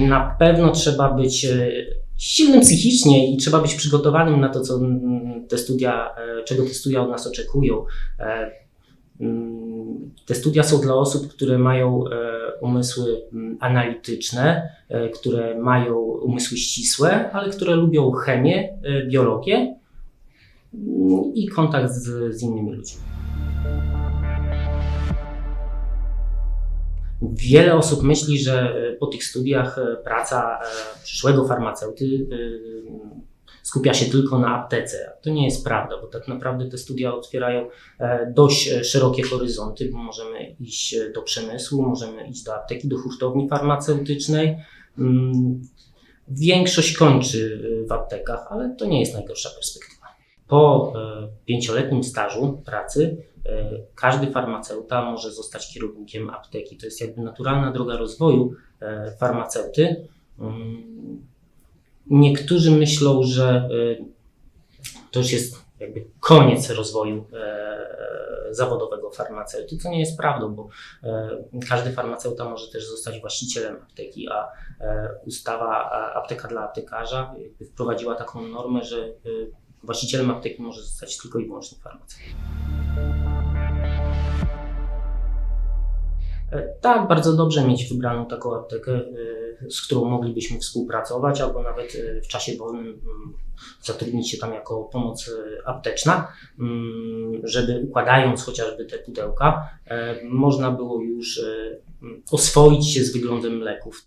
Na pewno trzeba być e, silnym psychicznie i trzeba być przygotowanym na to, co te studia, e, czego te studia od nas oczekują. E, Te studia są dla osób, które mają umysły analityczne, które mają umysły ścisłe, ale które lubią chemię, biologię i kontakt z, z innymi ludźmi. Wiele osób myśli, że e, po tych studiach e, praca e, przyszłego farmaceuty skupia się tylko na aptece. To nie jest prawda, bo tak naprawdę te studia otwierają dość szerokie horyzonty, bo możemy iść do przemysłu, możemy iść do apteki, do hurtowni farmaceutycznej. Mm, Większość kończy w aptekach, ale to nie jest najgorsza perspektywa. Po e, pięcioletnim stażu pracy e, każdy farmaceuta może zostać kierownikiem apteki. To jest jakby naturalna droga rozwoju e, farmaceuty. Mm, Niektórzy myślą, że to już jest jakby koniec rozwoju zawodowego farmaceuty, co nie jest prawdą, bo każdy farmaceuta może też zostać właścicielem apteki, a ustawa apteka dla aptekarza wprowadziła taką normę, że właścicielem apteki może zostać tylko i wyłącznie farmaceuta. E, Tak, bardzo dobrze mieć wybraną taką aptekę, e, z którą moglibyśmy współpracować, albo nawet e, w czasie wolnym mm, zatrudnić się tam jako pomoc e, apteczna, mm, żeby układając chociażby te pudełka, można było już oswoić się z wyglądem leków.